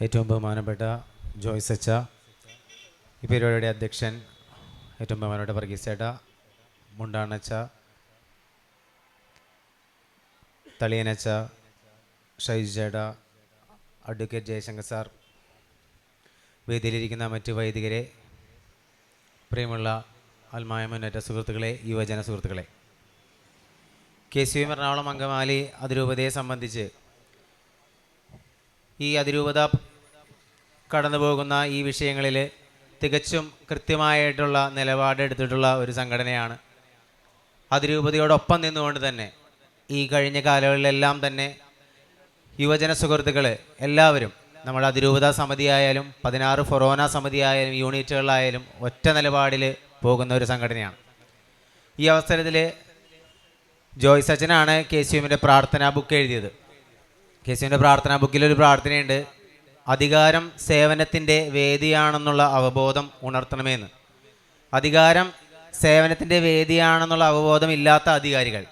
ഏറ്റവും ബഹുമാനപ്പെട്ട ജോയ്സ് അച്ച ഈ പരിപാടിയുടെ അധ്യക്ഷൻ ഏറ്റവും ബഹുമാനപ്പെട്ട വർഗീസേട്ട മുണ്ടാണച്ച തളിയനച്ച ഷൈജ് ചേട്ട അഡ്വക്കേറ്റ് ജയശങ്കർ സാർ വേദിയിലിരിക്കുന്ന മറ്റ് വൈദികരെ പ്രിയമുള്ള ആത്മായ മുന്നേറ്റ സുഹൃത്തുക്കളെ യുവജന സുഹൃത്തുക്കളെ. K C M Ernakulam Angamaly അതിരൂപതയെ സംബന്ധിച്ച് ഈ അതിരൂപത കടന്നു പോകുന്ന ഈ വിഷയങ്ങളിൽ തികച്ചും കൃത്യമായിട്ടുള്ള നിലപാടെടുത്തിട്ടുള്ള ഒരു സംഘടനയാണ്. അതിരൂപതയോടൊപ്പം നിന്നുകൊണ്ട് തന്നെ ഈ കഴിഞ്ഞ കാലങ്ങളിലെല്ലാം തന്നെ യുവജന സുഹൃത്തുക്കൾ എല്ലാവരും നമ്മൾ അതിരൂപത സമിതിയായാലും പതിനാറ് ഫൊറോന സമിതിയായാലും യൂണിറ്റുകളായാലും ഒറ്റ നിലപാടിൽ പോകുന്ന ഒരു സംഘടനയാണ്. ഈ അവസരത്തിൽ ജോയ്സച്ചനാണ് കെ സി എമ്മിന്റെ പ്രാർത്ഥനാ ബുക്ക് എഴുതിയത്. കെ സി എമ്മിന്റെ പ്രാർത്ഥനാ ബുക്കിൽ ഒരു പ്രാർത്ഥനയുണ്ട്. അധികാരം സേവനത്തിന്റെ വേദിയാണെന്നുള്ള അവബോധം ഉണർത്തണമെന്ന്. അധികാരം സേവനത്തിന്റെ വേദിയാണെന്നുള്ള അവബോധം ഇല്ലാത്ത അധികാരികൾ.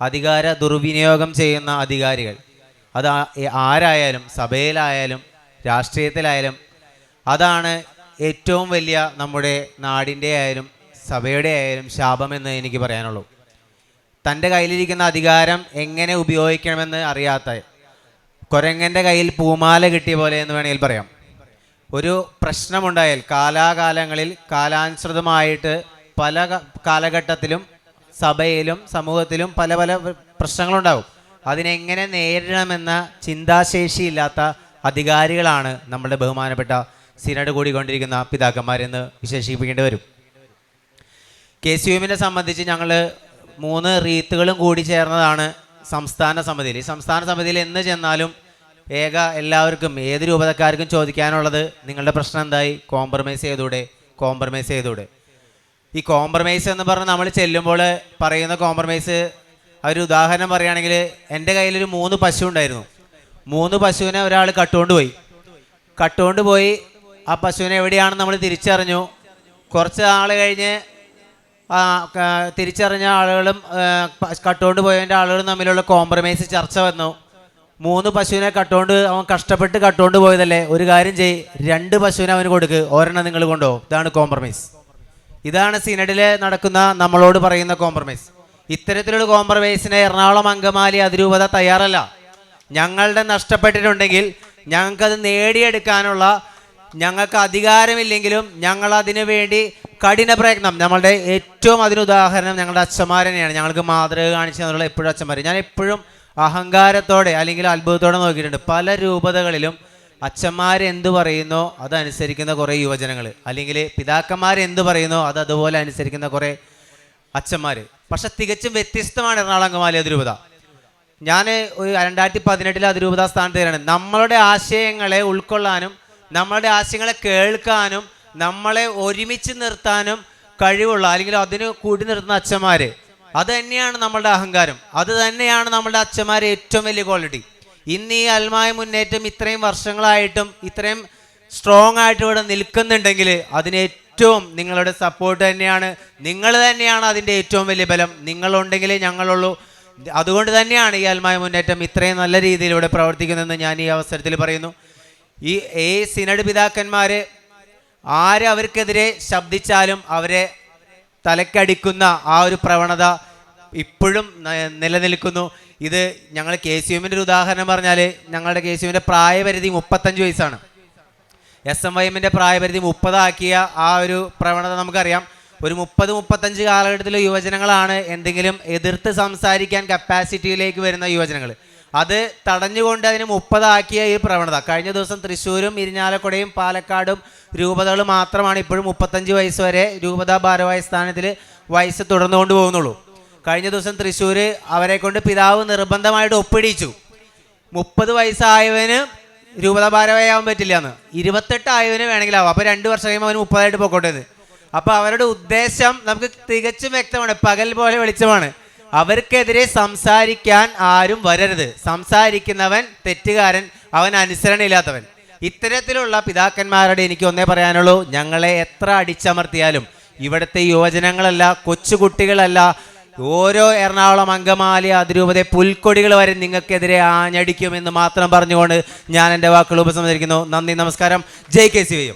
അധികാര ദുർവിനിയോഗം ചെയ്യുന്ന അധികാരികൾ. അത് ആരായാലും സഭയിലായാലും രാഷ്ട്രീയത്തിലായാലും അതാണ് ഏറ്റവും വലിയ നമ്മുടെ നാടിന്റെ ആയാലും സഭയുടെ ആയാലും ശാപമെന്ന് എനിക്ക് പറയാനുള്ളൂ. തന്റെ കയ്യിലിരിക്കുന്ന അധികാരം എങ്ങനെ ഉപയോഗിക്കണമെന്ന് അറിയാത്ത കുരങ്ങന്റെ കയ്യിൽ പൂമാല കിട്ടിയ പോലെ എന്ന് വേണമെങ്കിൽ പറയാം. ഒരു പ്രശ്നമുണ്ടായാൽ കാലാകാലങ്ങളിൽ കാലാനുസൃതമായിട്ട് പല കാലഘട്ടത്തിലും സഭയിലും സമൂഹത്തിലും പല പല പ്ര- പ്രശ്നങ്ങളുണ്ടാവും അതിനെങ്ങനെ നേരിടണമെന്ന ചിന്താശേഷിയില്ലാത്ത അധികാരികളാണ് നമ്മുടെ ബഹുമാനപ്പെട്ട സിനഡ് കൂടിക്കൊണ്ടിരിക്കുന്ന പിതാക്കന്മാരെന്ന് വിശേഷിപ്പിക്കേണ്ടി വരും. കെ സി യുവിനെ സംബന്ധിച്ച് ഞങ്ങൾ മൂന്ന് റീത്തുകളും കൂടി ചേർന്നതാണ് സംസ്ഥാന സമിതിയിൽ. ഈ സംസ്ഥാന സമിതിയിൽ എന്ന് ചെന്നാലും ഏക എല്ലാവർക്കും ഏത് രൂപതക്കാർക്കും ചോദിക്കാനുള്ളത് നിങ്ങളുടെ പ്രശ്നം എന്തായി? കോംപ്രമൈസ് ചെയ്തൂടെ? കോംപ്രമൈസ് ചെയ്തൂടെ? ഈ കോംപ്രമൈസ് എന്ന് പറഞ്ഞ് നമ്മൾ ചെല്ലുമ്പോൾ പറയുന്ന കോംപ്രമൈസ് ഒരു ഉദാഹരണം പറയുകയാണെങ്കിൽ എന്റെ കയ്യിലൊരു മൂന്ന് പശു ഉണ്ടായിരുന്നു. മൂന്ന് പശുവിനെ ഒരാൾ കട്ടുകൊണ്ട് പോയി. കട്ടുകൊണ്ട് പോയി ആ പശുവിനെ എവിടെയാണെന്ന് നമ്മൾ തിരിച്ചറിഞ്ഞു. കുറച്ച് ആൾ കഴിഞ്ഞ് തിരിച്ചറിഞ്ഞ ആളുകളും കട്ടുകൊണ്ട് പോയതിന്റെ ആളുകളും തമ്മിലുള്ള കോംപ്രമൈസ് ചർച്ച വന്നു. മൂന്ന് പശുവിനെ കട്ടുകൊണ്ട് അവൻ കഷ്ടപ്പെട്ട് കട്ടുകൊണ്ട് പോയതല്ലേ? ഒരു കാര്യം ചെയ് രണ്ട് പശുവിനെ അവന് കൊടുക്ക്. ഒരെണ്ണം നിങ്ങൾ കൊണ്ടോ. ഇതാണ് കോംപ്രമൈസ് ഇതാണ് സിനഡിൽ നടക്കുന്ന നമ്മളോട് പറയുന്ന കോംപ്രമൈസ് ഇത്തരത്തിലുള്ള കോംപ്രമൈസിന് എറണാകുളം അങ്കമാലി അതിരൂപത തയ്യാറല്ല. ഞങ്ങളുടെ നഷ്ടപ്പെട്ടിട്ടുണ്ടെങ്കിൽ ഞങ്ങൾക്കത് നേടിയെടുക്കാനുള്ള ഞങ്ങൾക്ക് അധികാരമില്ലെങ്കിലും ഞങ്ങൾ അതിനു വേണ്ടി കഠിന പ്രയത്നം. നമ്മളുടെ ഏറ്റവും അതിന് ഉദാഹരണം ഞങ്ങളുടെ അച്ഛന്മാർ തന്നെയാണ് ഞങ്ങൾക്ക് മാതൃക കാണിച്ചു തന്നുള്ള എപ്പോഴും അച്ഛന്മാർ ഞാൻ എപ്പോഴും അഹങ്കാരത്തോടെ അല്ലെങ്കിൽ അത്ഭുതത്തോടെ നോക്കിയിട്ടുണ്ട്. പല രൂപതകളിലും അച്ഛന്മാർ എന്ത് പറയുന്നോ അതനുസരിക്കുന്ന കുറേ യുവജനങ്ങൾ അല്ലെങ്കിൽ പിതാക്കന്മാർ എന്ത് പറയുന്നോ അത് അതുപോലെ അനുസരിക്കുന്ന കുറേ അച്ഛന്മാർ പക്ഷെ തികച്ചും വ്യത്യസ്തമാണ് എറണാകുളം അങ്കമാലി അതിരൂപത. ഞാൻ രണ്ടായിരത്തി പതിനെട്ടിൽ അതിരൂപത സ്ഥാനത്ത് തരാണ് നമ്മളുടെ ആശയങ്ങളെ ഉൾക്കൊള്ളാനും നമ്മളുടെ ആശയങ്ങളെ കേൾക്കാനും നമ്മളെ ഒരുമിച്ച് നിർത്താനും കഴിവുള്ള അല്ലെങ്കിൽ അതിന് കൂടി നിർത്തുന്ന അച്ഛന്മാർ അത് തന്നെയാണ് നമ്മളുടെ അഹങ്കാരം. അത് തന്നെയാണ് നമ്മളുടെ അച്ഛന്മാരെ ഏറ്റവും വലിയ ക്വാളിറ്റി ഇന്ന് ഈ അൽമായ മുന്നേറ്റം ഇത്രയും വർഷങ്ങളായിട്ടും ഇത്രയും സ്ട്രോങ് ആയിട്ട് ഇവിടെ നിൽക്കുന്നുണ്ടെങ്കിൽ അതിന് ഏറ്റവും നിങ്ങളുടെ സപ്പോർട്ട് തന്നെയാണ്. നിങ്ങൾ തന്നെയാണ് അതിന്റെ ഏറ്റവും വലിയ ബലം. നിങ്ങളുണ്ടെങ്കിലേ ഞങ്ങളുള്ളൂ. അതുകൊണ്ട് തന്നെയാണ് ഈ അൽമായ മുന്നേറ്റം ഇത്രയും നല്ല രീതിയിൽ ഇവിടെ പ്രവർത്തിക്കുന്നതെന്ന് ഞാൻ ഈ അവസരത്തിൽ പറയുന്നു. ഈ ഏ സിനഡ് പിതാക്കന്മാർ ആരവർക്കെതിരെ ശബ്ദിച്ചാലും അവരെ തലക്കടിക്കുന്ന ആ ഒരു പ്രവണത ഇപ്പോഴും നിലനിൽക്കുന്നു. ഇത് ഞങ്ങൾ കെ സി എമ്മിന്റെ ഒരു ഉദാഹരണം പറഞ്ഞാൽ ഞങ്ങളുടെ കെ സി എമ്മിന്റെ പ്രായപരിധി മുപ്പത്തഞ്ച് വയസ്സാണ്. എസ് എം വൈ എമ്മിന്റെ പ്രായപരിധി മുപ്പതാക്കിയ ആ ഒരു പ്രവണത നമുക്കറിയാം. ഒരു മുപ്പത് മുപ്പത്തഞ്ച് കാലഘട്ടത്തിലെ യുവജനങ്ങളാണ് എന്തെങ്കിലും എതിർത്ത് സംസാരിക്കാൻ കപ്പാസിറ്റിയിലേക്ക് വരുന്ന യുവജനങ്ങൾ അത് തടഞ്ഞുകൊണ്ട് അതിന് മുപ്പതാക്കിയ ഈ പ്രവണത. കഴിഞ്ഞ ദിവസം തൃശ്ശൂരും ഇരിഞ്ഞാലക്കുടയും പാലക്കാടും രൂപതകൾ മാത്രമാണ് ഇപ്പോഴും മുപ്പത്തഞ്ച് വയസ്സ് വരെ രൂപത ഭാരവായ സ്ഥാനത്തിൽ വയസ്സ് തുടർന്നു കൊണ്ടുപോകുന്നുള്ളൂ കഴിഞ്ഞ ദിവസം തൃശ്ശൂർ അവരെ കൊണ്ട് പിതാവ് നിർബന്ധമായിട്ട് ഒപ്പിടിച്ചു. മുപ്പത് വയസ്സായവന് രൂപത ഭാരവായാവാൻ പറ്റില്ല എന്ന് ഇരുപത്തെട്ട് ആയവന് വേണമെങ്കിലാവും. അപ്പോൾ രണ്ട് വർഷം കഴിയുമ്പോൾ അവന് മുപ്പതായിട്ട് പോയിക്കോട്ടേന്ന് അപ്പോൾ അവരുടെ ഉദ്ദേശം നമുക്ക് തികച്ചും വ്യക്തമാണ്. പകൽ പോലെ വെളിച്ചമാണ്. അവർക്കെതിരെ സംസാരിക്കാൻ ആരും വരരുത്. സംസാരിക്കുന്നവൻ തെറ്റുകാരൻ അവൻ അനുസരണയില്ലാത്തവൻ. ഇത്തരത്തിലുള്ള പിതാക്കന്മാരുടെ എനിക്ക് ഒന്നേ പറയാനുള്ളൂ ഞങ്ങളെ എത്ര അടിച്ചമർത്തിയാലും ഇവിടുത്തെ യുവജനങ്ങളല്ല കൊച്ചുകുട്ടികളല്ല ഓരോ എറണാകുളം അങ്കമാലി അതിരൂപത പുൽക്കൊടികൾ വരെ നിങ്ങൾക്കെതിരെ ആഞ്ഞടിക്കുമെന്ന് മാത്രം പറഞ്ഞുകൊണ്ട് ഞാൻ എന്റെ വാക്കുകൾ ഉപസംഹരിക്കുന്നു. നന്ദി നമസ്കാരം. ജയ് കെ സി